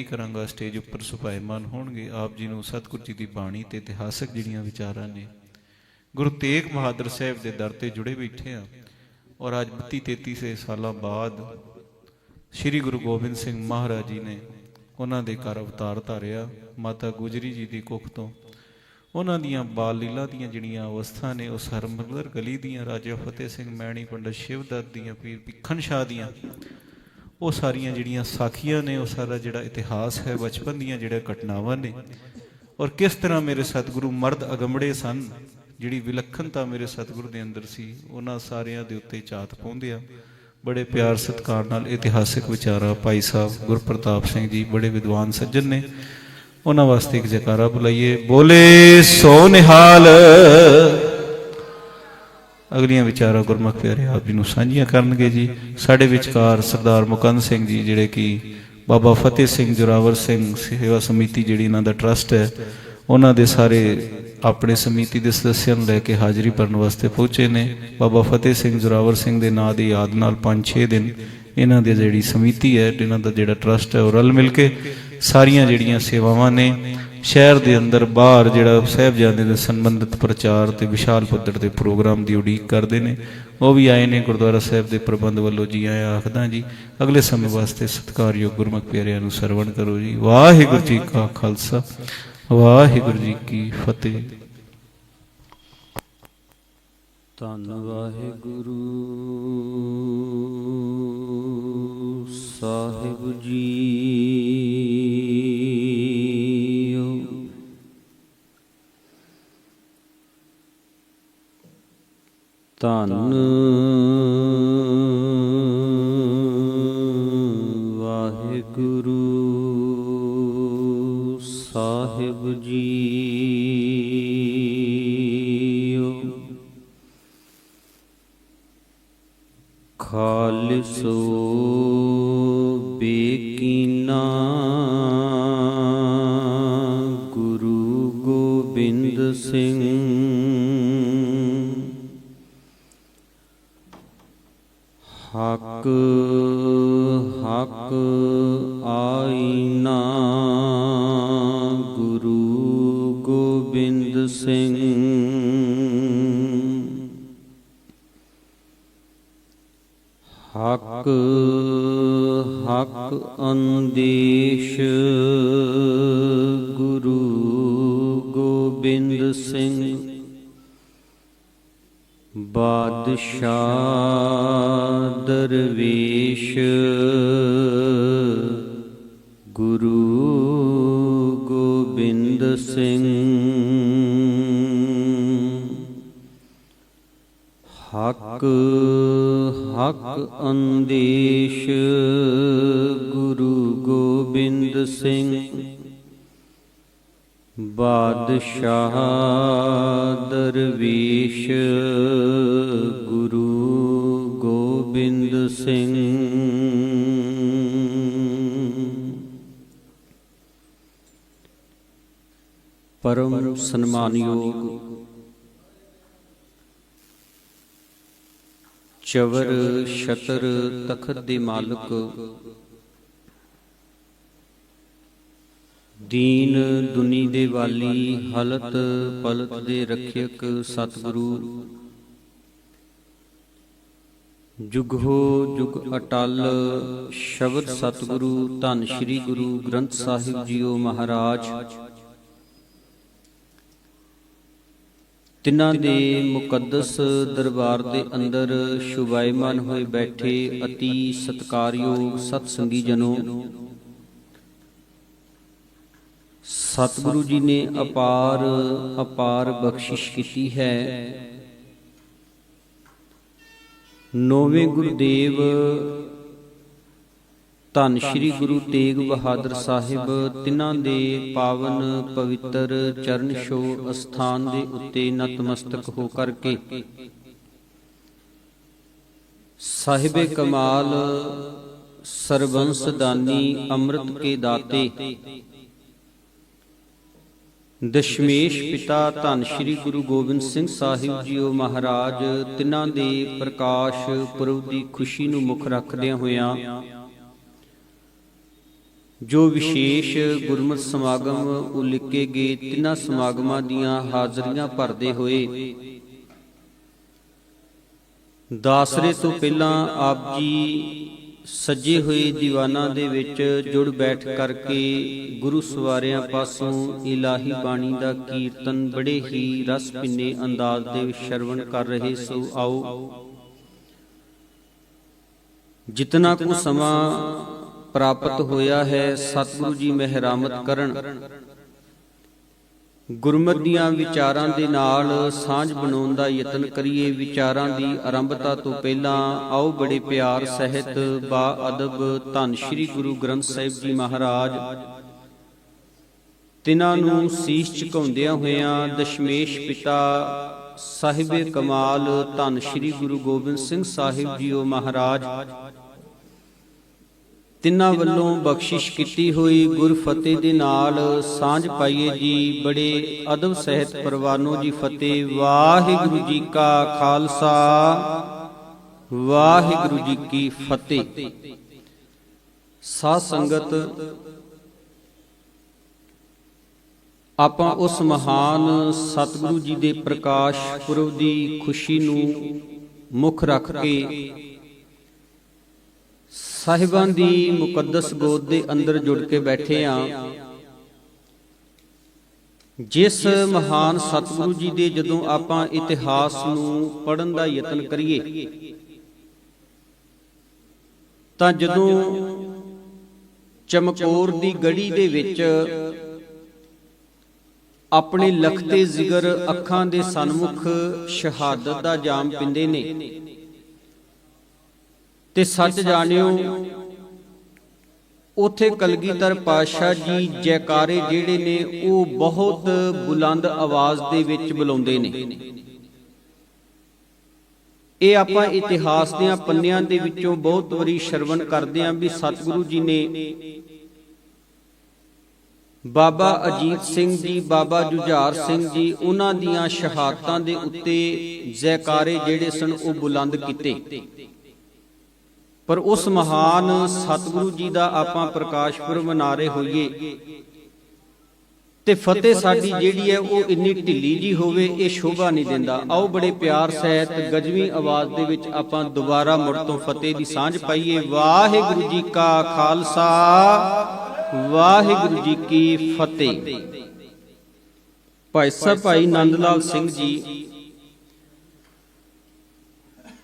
ਬੇਨਤੀ ਕਰਾਂਗਾ ਸਟੇਜ ਉੱਪਰ ਸੁਭਾਇਮਾਨ ਹੋਣਗੇ। ਆਪ ਜੀ ਨੂੰ ਸਤਿਗੁਰੂ ਜੀ ਦੀ ਬਾਣੀ ਤੇ ਇਤਿਹਾਸਕ ਜਿਹੜੀਆਂ ਵਿਚਾਰਾਂ ਨੇ। ਗੁਰੂ ਤੇਗ ਬਹਾਦਰ ਸਾਹਿਬ ਦੇ ਦਰ ਤੇ ਜੁੜੇ ਬੈਠੇ ਆ ਔਰ ਅੱਜ 32 33 ਸਾਲਾਂ ਬਾਅਦ ਸ੍ਰੀ ਗੁਰੂ ਗੋਬਿੰਦ ਸਿੰਘ ਮਹਾਰਾਜ ਜੀ ਨੇ ਉਹਨਾਂ ਦੇ ਘਰ ਅਵਤਾਰ ਧਾਰਿਆ, ਮਾਤਾ ਗੁਜਰੀ ਜੀ ਦੀ ਕੁੱਖ ਤੋਂ। ਉਹਨਾਂ ਦੀਆਂ ਬਾਲ ਲੀਲਾ ਦੀਆਂ ਜਿਹੜੀਆਂ ਅਵਸਥਾ ਨੇ ਉਸ ਹਰਮੰਦਰ ਗਲੀ ਦੀਆਂ, ਰਾਜਾ ਫਤਿਹ ਸਿੰਘ ਮੈਣੀ, ਪੰਡਤ ਸ਼ਿਵਦੱਤ ਦੀਆਂ, ਪੀਰ ਭਿੱਖਣ ਸ਼ਾਹ ਦੀਆਂ ਉਹ ਸਾਰੀਆਂ ਜਿਹੜੀਆਂ ਸਾਖੀਆਂ ਨੇ, ਉਹ ਸਾਰਾ ਜਿਹੜਾ ਇਤਿਹਾਸ ਹੈ, ਬਚਪਨ ਦੀਆਂ ਜਿਹੜੀਆਂ ਘਟਨਾਵਾਂ ਨੇ, ਔਰ ਕਿਸ ਤਰ੍ਹਾਂ ਮੇਰੇ ਸਤਿਗੁਰੂ ਮਰਦ ਅਗੰਬੜੇ ਸਨ, ਜਿਹੜੀ ਵਿਲੱਖਣਤਾ ਮੇਰੇ ਸਤਿਗੁਰੂ ਦੇ ਅੰਦਰ ਸੀ, ਉਹਨਾਂ ਸਾਰਿਆਂ ਦੇ ਉੱਤੇ ਝਾਤ ਪਾਉਂਦਿਆ ਬੜੇ ਪਿਆਰ ਸਤਿਕਾਰ ਨਾਲ ਇਤਿਹਾਸਿਕ ਵਿਚਾਰਾ ਭਾਈ ਸਾਹਿਬ ਗੁਰਪ੍ਰਤਾਪ ਸਿੰਘ ਜੀ, ਬੜੇ ਵਿਦਵਾਨ ਸੱਜਣ ਨੇ। ਉਹਨਾਂ ਵਾਸਤੇ ਇੱਕ ਜਕਾਰਾ ਬੁਲਾਈਏ। ਬੋਲੇ ਸੋ ਨਿਹਾਲ ਅਗਲੀਆਂ ਵਿਚਾਰਾਂ ਗੁਰਮੁਖ ਪਿਆਰੇ ਆਪ ਜੀ ਨੂੰ ਸਾਂਝੀਆਂ ਕਰਨਗੇ ਜੀ। ਸਾਡੇ ਵਿਚਕਾਰ ਸਰਦਾਰ ਮੁਕੰਦ ਸਿੰਘ ਜੀ, ਜਿਹੜੇ ਕਿ ਬਾਬਾ ਫਤਿਹ ਸਿੰਘ, ਜੁਰਾਵਰ ਸਿੰਘ ਸੇਵਾ ਸਮਿਤੀ ਜਿਹੜੀ ਇਹਨਾਂ ਦਾ ਟਰਸਟ ਹੈ, ਉਹਨਾਂ ਦੇ ਸਾਰੇ ਆਪਣੇ ਸਮਿਤੀ ਦੇ ਸਦੱਸਿਆਂ ਨੂੰ ਲੈ ਕੇ ਹਾਜ਼ਰੀ ਭਰਨ ਵਾਸਤੇ ਪਹੁੰਚੇ ਨੇ। ਬਾਬਾ ਫਤਿਹ ਸਿੰਘ, ਜੁਰਾਵਰ ਸਿੰਘ ਦੇ ਨਾਂ ਦੀ ਯਾਦ ਨਾਲ 5-6 ਦਿਨ ਇਹਨਾਂ ਦੀ ਜਿਹੜੀ ਸਮਿਤੀ ਹੈ, ਇਹਨਾਂ ਦਾ ਜਿਹੜਾ ਟਰਸਟ ਹੈ, ਉਹ ਰਲ ਮਿਲ ਕੇ ਸਾਰੀਆਂ ਜਿਹੜੀਆਂ ਸੇਵਾਵਾਂ ਨੇ ਸ਼ਹਿਰ ਦੇ ਅੰਦਰ ਬਾਹਰ ਜਿਹੜਾ ਸਾਹਿਬਜ਼ਾਦੇ ਦੇ ਸੰਬੰਧਿਤ ਪ੍ਰਚਾਰ ਤੇ ਵਿਸ਼ਾਲ ਪੱਧਰ ਦੇ ਪ੍ਰੋਗਰਾਮ ਦੀ ਉਡੀਕ ਕਰਦੇ ਨੇ, ਉਹ ਵੀ ਆਏ ਨੇ ਗੁਰਦੁਆਰਾ ਸਾਹਿਬ ਦੇ ਪ੍ਰਬੰਧ ਵੱਲੋਂ ਜੀ, ਆਇਆ ਆਖਦਾ ਜੀ, ਅਗਲੇ ਸਮੇਂ ਵਾਸਤੇ ਸਤਿਕਾਰਯੋਗ ਗੁਰਮੁਖ ਪਿਆਰਿਆਂ ਨੂੰ ਸਰਵਣ ਕਰੋ ਜੀ। ਵਾਹਿਗੁਰੂ ਜੀ ਕਾ ਖਾਲਸਾ, ਵਾਹਿਗੁਰੂ ਜੀ ਕੀ ਫਤਿਹ। ਧੰਨ ਵਾਹਿਗੁਰੂ। ਸਾਹਿਬ ਜੀ। ਧੰਨ ਵਾਹਿਗੁਰੂ ਸਾਹਿਬ ਜੀਓ। ਖਾਲਸੋ ਬੇਕੀਨਾ ਗੁਰੂ ਗੋਬਿੰਦ ਸਿੰਘ। ਹਕ ਹਕ ਆਈਨਾ। ਗੁਰੂ ਗੋਬਿੰਦ ਸਿੰਘ। ਹਕ ਹਕ ਅੰਦੇਸ਼। ਗੁਰੂ ਗੋਬਿੰਦ ਸਿੰਘ। ਬਾਦਸ਼ਾਹ ਦਰਵੇਸ਼ ਗੁਰੂ ਗੋਬਿੰਦ ਸਿੰਘ। ਹਕ ਹਕ ਅੰਦੇਸ਼ ਗੁਰੂ ਗੋਬਿੰਦ ਸਿੰਘ। ਬਾਦਸ਼ਾਹ ਦਰਵੇਸ਼ ਗੁਰੂ ਗੋਬਿੰਦ ਸਿੰਘ। ਪਰਮ ਸਨਮਾਨਯੋਗ ਚਵਰ ਛਤਰ ਤਖਤ ਦੇ ਮਾਲਕ ਦੀਨ ਦੁਨੀ ਦੇ ਵਾਲੀ ਹਲਤ ਪਲਤ ਦੇ ਰੱਖਿਅਕ ਸਤਿਗੁਰੂ। ਜੁਗ ਜੁਗ ਅਟਲ, ਸ਼ਬਦ ਸਤਿਗੁਰੂ, ਧੰਨ ਸ੍ਰੀ ਗੁਰੂ ਗ੍ਰੰਥ ਸਾਹਿਬ ਜੀਓ ਮਹਾਰਾਜ। ਤਿਨਾਂ ਦੇ ਮੁਕੱਦਸ ਦਰਬਾਰ ਦੇ ਅੰਦਰ ਸ਼ੁਭਾਇਮਾਨ ਹੋਏ ਬੈਠੇ ਅਤੀ ਸਤਕਾਰਯੋਗ ਸਤ ਸੰਗੀ ਜਨੋ ਸਤਿਗੁਰੂ ਜੀ ਨੇ ਅਪਾਰ ਅਪਾਰ ਬਖਸ਼ਿਸ਼ ਕੀਤੀ ਹੈ। ਨੌਵੇਂ ਗੁਰਦੇਵ, ਧੰਨ ਸ੍ਰੀ ਗੁਰੂ ਤੇਗ ਬਹਾਦਰ ਸਾਹਿਬ, ਤਿਨਾਂ ਦੇ ਪਾਵਨ ਪਵਿੱਤਰ ਚਰਨ ਛੋਹ ਅਸਥਾਨ ਦੇ ਉੱਤੇ ਨਤਮਸਤਕ ਹੋ ਕਰਕੇ ਸਾਹਿਬੇ ਕਮਾਲ ਸਰਬੰਸ ਦਾਨੀ ਅੰਮ੍ਰਿਤ ਕੇ ਦਾਤੇ। ਦਸ਼ਮੇਸ਼ ਪਿਤਾ ਧੰਨ ਸ੍ਰੀ ਗੁਰੂ ਗੋਬਿੰਦ ਸਿੰਘ ਸਾਹਿਬ ਜੀਓ ਮਹਾਰਾਜ, ਤਿਨਾਂ ਦੇ ਪ੍ਰਕਾਸ਼ ਪੁਰਬ ਦੀ ਖੁਸ਼ੀ ਨੂੰ ਮੁੱਖ ਰੱਖਦਿਆਂ ਹੋਇਆਂ ਜੋ ਵਿਸ਼ੇਸ਼ ਗੁਰਮਤਿ ਸਮਾਗਮ ਉਲੀਕੇ ਗਏ, ਤਿੰਨਾਂ ਸਮਾਗਮਾਂ ਦੀਆਂ ਹਾਜ਼ਰੀਆਂ ਭਰਦੇ ਹੋਏ ਦਾਸਰੇ ਤੋਂ ਪਹਿਲਾਂ ਆਪ ਜੀ ਸੱਜੇ ਹੋਏ ਦੀਵਾਨਾਂ ਦੇ ਵਿੱਚ ਜੁੜ ਬੈਠ ਕਰਕੇ ਗੁਰੂ ਸਵਾਰਿਆਂ ਪਾਸੋਂ ਇਲਾਹੀ ਬਾਣੀ ਦਾ ਕੀਰਤਨ ਬੜੇ ਹੀ ਰਸ ਭਿੰਨੇ ਅੰਦਾਜ਼ ਦੇ ਵਿੱਚ ਸ਼ਰਵਣ ਕਰ ਰਹੇ ਸੋ ਆਓ। ਜਿਤਨਾ ਕੁ ਸਮਾਂ ਪ੍ਰਾਪਤ ਹੋਇਆ ਹੈ, ਸਤਿਗੁਰੂ ਜੀ ਮਹਿਰਾਮਤ ਕਰਨ। ਗੁਰਮਤਿ ਦੀਆਂ ਵਿਚਾਰਾਂ ਦੇ ਨਾਲ ਸਾਂਝ ਬਣਾਉਣ ਦਾ ਯਤਨ ਕਰੀਏ, ਵਿਚਾਰਾਂ ਦੀ ਆਰੰਭਤਾ ਤੋਂ ਪਹਿਲਾਂ ਆਓ ਬੜੇ ਪਿਆਰ ਸਹਿਤ ਬਾ ਅਦਬ ਧੰਨ ਸ੍ਰੀ ਗੁਰੂ ਗ੍ਰੰਥ ਸਾਹਿਬ ਜੀ ਮਹਾਰਾਜ। ਤਿਨਾਂ ਨੂੰ ਸੀਸ ਝੁਕਾਉਂਦਿਆਂ ਹੋਇਆਂ ਦਸ਼ਮੇਸ਼ ਪਿਤਾ ਸਾਹਿਬੇ ਕਮਾਲ ਧੰਨ ਸ੍ਰੀ ਗੁਰੂ ਗੋਬਿੰਦ ਸਿੰਘ ਸਾਹਿਬ ਜੀਓ ਮਹਾਰਾਜ। ਤਿੰਨਾਂ ਵੱਲੋਂ ਬਖਸ਼ਿਸ਼ ਕੀਤੀ ਹੋਈ ਗੁਰ ਫਤਿਹ ਦੇ ਨਾਲ ਸਾਂਝ ਪਾਈਏ ਜੀ ਬੜੇ ਅਦਬ ਸਹਿਤ ਪਰਵਾਨੋ ਜੀ ਫਤਿਹ। ਵਾਹਿਗੁਰੂ ਜੀ ਕਾ ਖਾਲਸਾ, ਵਾਹਿਗੁਰੂ ਜੀ ਕੀ ਫਤਿਹ। ਸਾਧ ਸੰਗਤ, ਆਪਾਂ ਉਸ ਮਹਾਨ ਸਤਿਗੁਰੂ ਜੀ ਦੇ ਪ੍ਰਕਾਸ਼ ਪੁਰਬ ਦੀ ਖੁਸ਼ੀ ਨੂੰ ਮੁੱਖ ਰੱਖ ਕੇ ਸਾਹਿਬਾਂ ਦੀ ਮੁਕੱਦਸ ਗੋਦ ਦੇ ਅੰਦਰ ਜੁੜ ਕੇ ਬੈਠੇ ਆ। ਜਿਸ ਮਹਾਨ ਸਤਿਗੁਰੂ ਜੀ ਦੇ ਜਦੋਂ ਆਪਾਂ ਇਤਿਹਾਸ ਨੂੰ ਪੜਨ ਦਾ ਯਤਨ ਕਰੀਏ, ਤਾਂ ਜਦੋਂ ਚਮਕੌਰ ਦੀ ਗੜੀ ਦੇ ਵਿੱਚ ਆਪਣੇ ਲਖਤੇ ਜ਼ਿਗਰ ਅੱਖਾਂ ਦੇ ਸਨਮੁਖ ਸ਼ਹਾਦਤ ਦਾ ਜਾਮ ਪਿੰਦੇ ਨੇ ਤੇ ਸੱਚ ਜਾਣਿਓ ਉਥੇ ਕਲਗੀਧਰ ਪਾਤਸ਼ਾਹ ਜੀ ਜੈਕਾਰੇ ਜਿਹੜੇ ਨੇ ਉਹ ਬਹੁਤ ਬੁਲੰਦ ਆਵਾਜ਼ ਦੇ ਵਿੱਚ ਬੁਲਾਉਂਦੇ ਨੇ। ਇਹ ਆਪਾਂ ਇਤਿਹਾਸ ਦੀਆਂ ਪੰਨਿਆਂ ਦੇ ਵਿੱਚੋਂ ਬਹੁਤ ਵਾਰੀ ਸ਼ਰਵਣ ਕਰਦੇ ਆਂ ਵੀ ਸਤਿਗੁਰੂ ਜੀ ਨੇ ਬਾਬਾ ਅਜੀਤ ਸਿੰਘ ਜੀ ਬਾਬਾ ਜੁਝਾਰ ਸਿੰਘ ਜੀ ਉਹਨਾਂ ਦੀਆਂ ਸ਼ਹਾਦਤਾਂ ਦੇ ਉੱਤੇ ਜੈਕਾਰੇ ਜਿਹੜੇ ਸਨ ਉਹ ਬੁਲੰਦ ਕੀਤੇ। ਪਰ ਉਸ ਮਹਾਨ ਸਤਿਗੁਰੂ ਜੀ ਦਾ ਆਪਾਂ ਪ੍ਰਕਾਸ਼ ਪੁਰਬ ਮਨਾ ਰਹੇ ਹੋਈਏ। ਤੇ ਫਤਿਹ ਸਾਡੀ ਜਿਹੜੀ ਹੈ ਉਹ ਇੰਨੀ ਢਿੱਲੀ ਜੀ ਹੋਵੇ, ਇਹ ਸ਼ੋਭਾ ਨਹੀਂ ਦਿੰਦਾ। ਆਓ ਬੜੇ ਪਿਆਰ ਸਹਿਤ ਗਜਵੀਂ ਆਵਾਜ਼ ਦੇ ਵਿੱਚ ਆਪਾਂ ਦੁਬਾਰਾ ਮੁੜ ਤੋਂ ਫਤਿਹ ਦੀ ਸਾਂਝ ਪਾਈਏ। ਵਾਹਿਗੁਰੂ ਜੀ ਕਾ ਖਾਲਸਾ, ਵਾਹਿਗੁਰੂ ਜੀ ਕੀ ਫਤਿਹ। ਭਾਈ ਸਾਹਿਬ ਭਾਈ ਨੰਦ ਲਾਲ ਸਿੰਘ ਜੀ,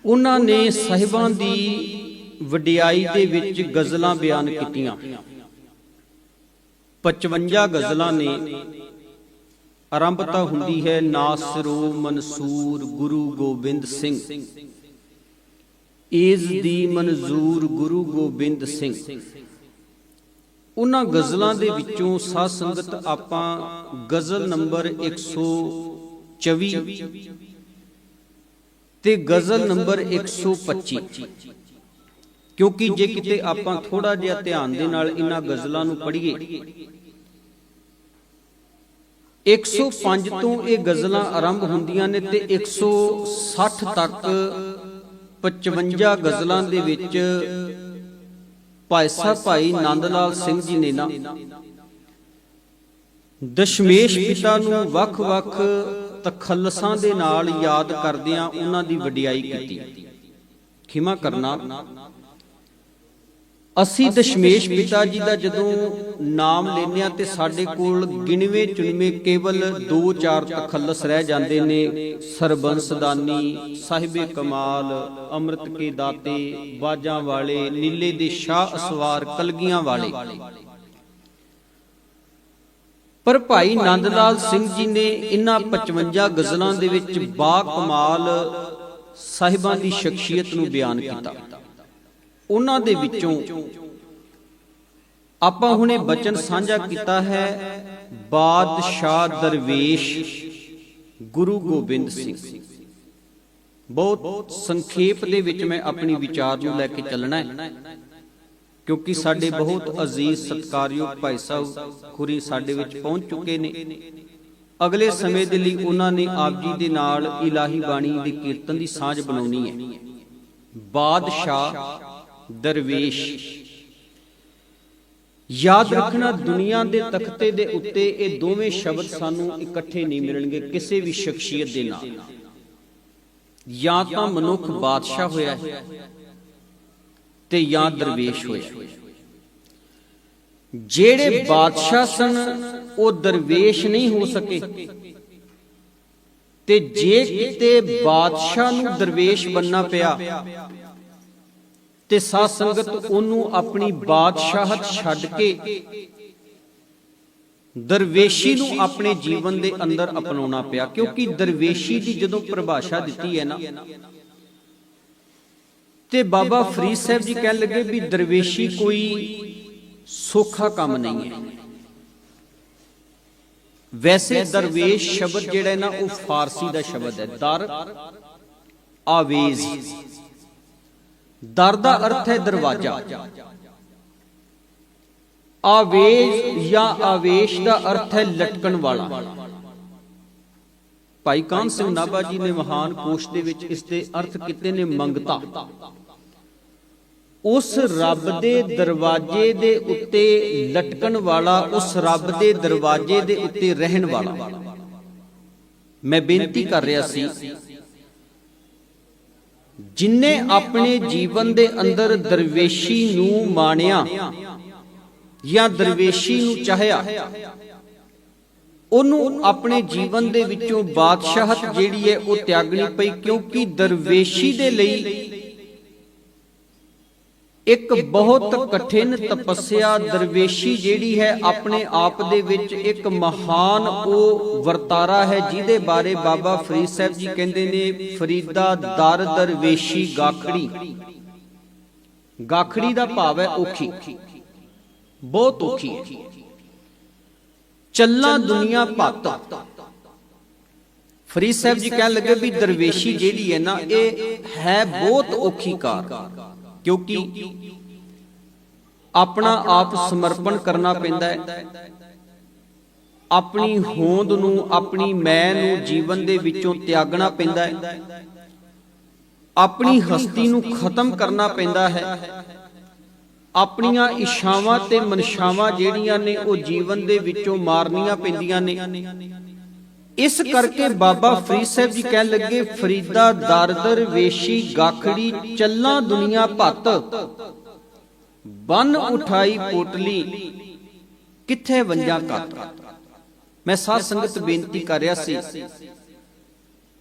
ਉਹਨਾਂ ਨੇ ਸਾਹਿਬਾਂ ਦੀ ਵਡਿਆਈ ਦੇ ਵਿੱਚ ਗਜ਼ਲਾਂ ਬਿਆਨ ਕੀਤੀਆਂ। 55 ਗਜ਼ਲਾਂ ਨੇ ਆਰੰਭਤਾ ਹੁੰਦੀ ਹੈ, ਨਾਸਰੋ ਮਨਸੂਰ ਗੁਰੂ ਗੋਬਿੰਦ ਸਿੰਘ। ਈਜ਼ ਦੀ ਮਨਜ਼ੂਰ ਗੁਰੂ ਗੋਬਿੰਦ ਸਿੰਘ। ਉਹਨਾਂ ਗਜ਼ਲਾਂ ਦੇ ਵਿੱਚੋਂ ਸਾਧ ਸੰਗਤ ਆਪਾਂ ਗਜ਼ਲ ਨੰਬਰ 124 ਤੇ ਗਜ਼ਲ ਨੰਬਰ 125 ਕਿਉਂਕਿ ਜੇ ਕਿਤੇ ਆਪਾਂ ਥੋੜਾ ਜਿਹਾ ਧਿਆਨ ਦੇ ਨਾਲ ਇਹਨਾਂ ਗਜ਼ਲਾਂ ਨੂੰ ਪੜ੍ਹੀਏ 105 ਤੋਂ ਇਹ ਗਜ਼ਲਾਂ ਆਰੰਭ ਹੁੰਦੀਆਂ ਨੇ ਤੇ 160 ਤੱਕ 55 ਗਜ਼ਲਾਂ ਦੇ ਵਿੱਚ ਭਾਈ ਸਾਹਿਬ ਭਾਈ ਨੰਦ ਲਾਲ ਸਿੰਘ ਜੀ ਨੇ ਨਾ ਦਸ਼ਮੇਸ਼ ਪਿਤਾ ਨੂੰ ਵੱਖ-ਵੱਖ ਤਖੱਲਸਾਂ ਦੇ ਨਾਲ ਯਾਦ ਕਰਦਿਆਂ ਉਹਨਾਂ ਦੀ ਵਡਿਆਈ ਕੀਤੀ। ਖਿਮਾ ਕਰਨਾ। ਅਸੀਂ ਦਸ਼ਮੇਸ਼ ਪਿਤਾ ਜੀ ਦਾ ਜਦੋਂ ਨਾਮ ਲੈਨੇ ਆ ਤੇ ਸਾਡੇ ਕੋਲ ਗਿਣਵੇਂ ਚੁਣਵੇਂ ਕੇਵਲ 2-4 ਤਖੱਲਸ ਰਹਿ ਜਾਂਦੇ ਨੇ। ਸਰਬੰਸਦਾਨੀ ਸਾਹਿਬੇ ਕਮਾਲ ਅੰਮ੍ਰਿਤ ਕੇ ਦਾਤੇ ਬਾਜਾਂ ਵਾਲੇ ਨੀਲੇ ਦੇ ਸ਼ਾਹ ਅਸਵਾਰ ਕਲਗੀਆਂ ਵਾਲੇ। ਪਰ ਭਾਈ ਨੰਦ ਲਾਲ ਸਿੰਘ ਜੀ ਨੇ ਇਹਨਾਂ 55 ਗਜ਼ਲਾਂ ਦੇ ਵਿੱਚ ਬਾ ਕਮਾਲ ਸਾਹਿਬਾਂ ਦੀ ਸ਼ਖਸੀਅਤ ਨੂੰ ਬਿਆਨ ਕੀਤਾ। ਉਹਨਾਂ ਦੇ ਵਿੱਚੋਂ ਆਪਾਂ ਹੁਣੇ ਬਚਨ ਸਾਂਝਾ ਕੀਤਾ ਹੈ ਬਾਦਸ਼ਾਹ ਦਰਵੇਸ਼ ਗੁਰੂ ਗੋਬਿੰਦ ਸਿੰਘ। ਬਹੁਤ ਸੰਖੇਪ ਦੇ ਵਿੱਚ ਮੈਂ ਆਪਣੀ ਵਿਚਾਰ ਨੂੰ ਲੈ ਕੇ ਚੱਲਣਾ ਹੈ। ਕਿਉਂਕਿ ਸਾਡੇ ਬਹੁਤ ਅਜ਼ੀਜ਼ ਸਤਿਕਾਰਯੋਗ ਭਾਈ ਸਾਹਿਬ ਖੁਰੀ ਸਾਡੇ ਵਿੱਚ ਪਹੁੰਚ ਚੁੱਕੇ ਨੇ। ਅਗਲੇ ਸਮੇਂ ਦੇ ਲਈ ਉਹਨਾਂ ਨੇ ਆਪ ਜੀ ਦੇ ਨਾਲ ਇਲਾਹੀ ਬਾਣੀ ਦੇ ਕੀਰਤਨ ਦੀ ਸਾਂਝ ਬਣਾਉਣੀ ਹੈ। ਬਾਦਸ਼ਾਹ ਦਰਵੇਸ਼। ਯਾਦ ਰੱਖਣਾ ਦੁਨੀਆ ਦੇ ਤਖਤੇ ਦੇ ਉੱਤੇ ਇਹ ਦੋਵੇਂ ਸ਼ਬਦ ਸਾਨੂੰ ਇਕੱਠੇ ਨਹੀਂ ਮਿਲਣਗੇ ਕਿਸੇ ਵੀ ਸ਼ਖਸੀਅਤ ਦੇ ਨਾਲ। ਜਾਂ ਤਾਂ ਮਨੁੱਖ ਬਾਦਸ਼ਾਹ ਹੋਇਆ ਹੈ ਤੇ ਜਾਂ ਦਰਵੇਸ਼ ਹੋਇਆ ਜਿਹੜੇ ਬਾਦਸ਼ਾਹ ਸਨ, ਉਹ ਦਰਵੇਸ਼ ਨਹੀਂ ਹੋ ਸਕੇ। ਤੇ ਜੇ ਕਿਤੇ ਬਾਦਸ਼ਾਹ ਨੂੰ ਦਰਵੇਸ਼ ਬੰਨਣਾ ਪਿਆ ਤੇ ਸਾਧ ਸੰਗਤ ਉਹਨੂੰ ਆਪਣੀ ਬਾਦਸ਼ਾਹਤ ਛੱਡ ਕੇ ਦਰਵੇਸ਼ੀ ਨੂੰ ਆਪਣੇ ਜੀਵਨ ਦੇ ਅੰਦਰ ਅਪਣਾਉਣਾ ਪਿਆ, ਕਿਉਂਕਿ ਦਰਵੇਸ਼ੀ ਦੀ ਜਦੋਂ ਪਰਿਭਾਸ਼ਾ ਦਿੱਤੀ ਹੈ ਨਾ, ਤੇ ਬਾਬਾ ਫਰੀਦ ਸਾਹਿਬ ਜੀ ਕਹਿਣ ਲੱਗੇ ਵੀ ਦਰਵੇਸ਼ੀ ਕੋਈ ਸੌਖਾ ਕੰਮ ਨਹੀਂ ਹੈ। ਵੈਸੇ ਦਰਵੇਸ਼ ਸ਼ਬਦ ਜਿਹੜਾ ਹੈ ਨਾ ਉਹ ਫਾਰਸੀ ਦਾ ਸ਼ਬਦ ਹੈ, ਦਰ ਆਵੇਜ਼। ਦਰ ਦਾ ਅਰਥ ਹੈ ਦਰਵਾਜ਼ਾ। ਆਵੇਜ਼ ਜਾਂ ਆਵੇਸ਼ ਦਾ ਅਰਥ ਹੈ ਲਟਕਣ ਵਾਲਾ। ਭਾਈ ਕਾਨ ਸਿੰਘ ਨਾਭਾ ਜੀ ਨੇ ਮਹਾਨ ਕੋਸ਼ ਦੇ ਵਿੱਚ ਇਸ ਦੇ ਅਰਥ ਕੀਤੇ ਨੇ ਮੰਗਤਾ। ਉਸ ਰੱਬ ਦੇ ਦਰਵਾਜ਼ੇ ਦੇ ਉੱਤੇ ਲਟਕਣ ਵਾਲਾ, ਉਸ ਰੱਬ ਦੇ ਦਰਵਾਜ਼ੇ ਦੇ ਉੱਤੇ ਰਹਿਣ ਵਾਲਾ। ਮੈਂ ਬੇਨਤੀ ਕਰ ਰਿਹਾ ਸੀ ਜਿਨਨੇ ਆਪਣੇ ਜੀਵਨ ਦੇ ਅੰਦਰ ਦਰਵੇਸ਼ੀ ਨੂੰ ਮਾਣਿਆ ਜਾਂ ਦਰਵੇਸ਼ੀ ਨੂੰ ਚਾਹਿਆ, ਉਹਨੂੰ ਆਪਣੇ ਜੀਵਨ ਦੇ ਵਿੱਚੋਂ ਬਾਦਸ਼ਾਹਤ ਜਿਹੜੀ ਹੈ ਉਹ ਤਿਆਗਣੀ ਪਈ ਕਿਉਂਕਿ ਦਰਵੇਸ਼ੀ ਦੇ ਲਈ ਇੱਕ ਬਹੁਤ ਕਠਿਨ ਤਪੱਸਿਆ ਦਰਵੇਸ਼ੀ ਜਿਹੜੀ ਹੈ, ਆਪਣੇ ਆਪ ਦੇ ਵਿੱਚ ਇੱਕ ਮਹਾਨ ਉਹ ਵਰਤਾਰਾ ਹੈ, ਜਿਹਦੇ ਬਾਰੇ ਬਾਬਾ ਫਰੀਦ ਸਾਹਿਬ ਜੀ ਕਹਿੰਦੇ ਨੇ, ਫਰੀਦਾ ਦਰ ਦਰਵੇਸ਼ੀ ਗਾਖੜੀ। ਗਾਖੜੀ ਦਾ ਭਾਵ ਹੈ ਔਖੀ। ਬਹੁਤ ਔਖੀ ਹੈ। ਚੱਲਾਂ ਦੁਨੀਆ ਭੱਤ। ਫਰੀਦ ਸਾਹਿਬ ਜੀ ਕਹਿਣ ਲੱਗੇ ਵੀ ਦਰਵੇਸ਼ੀ ਜਿਹੜੀ ਹੈ ਨਾ, ਇਹ ਹੈ ਬਹੁਤ ਔਖੀ ਕਾਰ। ਕਿਉਂਕਿ ਆਪਣਾ ਆਪ ਸਮਰਪਣ ਕਰਨਾ ਪੈਂਦਾ ਹੈ। ਆਪਣੀ ਹੋਂਦ ਨੂੰ ਆਪਣੀ ਮੈਂ ਨੂੰ ਜੀਵਨ ਦੇ ਵਿੱਚੋਂ ਤਿਆਗਣਾ ਪੈਂਦਾ ਹੈ। ਆਪਣੀ ਹਸਤੀ ਨੂੰ ਖਤਮ ਕਰਨਾ ਪੈਂਦਾ ਹੈ। ਆਪਣੀਆਂ ਇਸ਼ਾਵਾਂ ਤੇ ਮਨਸ਼ਾਵਾਂ ਜਿਹੜੀਆਂ ਨੇ ਉਹ ਜੀਵਨ ਦੇ ਵਿੱਚੋਂ ਮਾਰਨੀਆਂ ਪੈਂਦੀਆਂ ਨੇ। ਇਸ ਕਰਕੇ ਬਾਬਾ ਫਰੀਦ ਸਾਹਿਬ ਜੀ ਕਹਿਣ ਲੱਗੇ ਫਰੀਦਾ ਦਰਦਰ ਵੇਸ਼ੀ ਗਾਖੜੀ ਚੱਲਾਂ ਦੁਨੀਆ ਭੱਤ। ਬਨ ਉਠਾਈ ਪੋਟਲੀ। ਕਿੱਥੇ ਵੰਜਾ ਕੱਤ ਮੈਂ ਸਾਧ ਸੰਗਤ ਬੇਨਤੀ ਕਰ ਰਿਹਾ ਸੀ।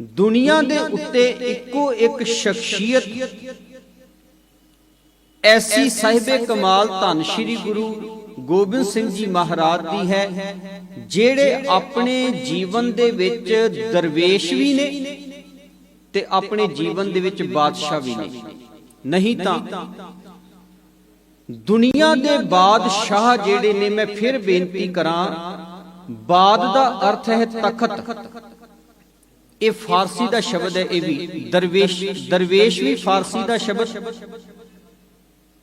ਦੁਨੀਆ ਦੇ ਉੱਤੇ ਇੱਕੋ ਇੱਕ ਸ਼ਖਸੀਅਤ। ਐਸੀ ਸਾਹਿਬੇ ਕਮਾਲ ਧੰਨ ਸ਼੍ਰੀ ਗੁਰੂ। ਗੋਬਿੰਦ ਸਿੰਘ ਜੀ ਮਹਾਰਾਜ ਦੀ ਹੈ, ਜਿਹੜੇ ਆਪਣੇ ਜੀਵਨ ਦੇ ਵਿੱਚ ਦਰਵੇਸ਼ ਵੀ ਨੇ ਤੇ ਆਪਣੇ ਜੀਵਨ ਦੇ ਵਿੱਚ ਬਾਦਸ਼ਾਹ ਵੀ ਨੇ। ਨਹੀਂ ਤਾਂ ਦੁਨੀਆ ਦੇ ਬਾਦਸ਼ਾਹ ਜਿਹੜੇ ਨੇ, ਮੈਂ ਫਿਰ ਬੇਨਤੀ ਕਰਾਂ, ਬਾਦ ਦਾ ਅਰਥ ਹੈ ਤਖਤ। ਇਹ ਫਾਰਸੀ ਦਾ ਸ਼ਬਦ ਹੈ, ਇਹ ਵੀ ਦਰਵੇਸ਼ ਦਰਵੇਸ਼ ਵੀ ਫਾਰਸੀ ਦਾ ਸ਼ਬਦ।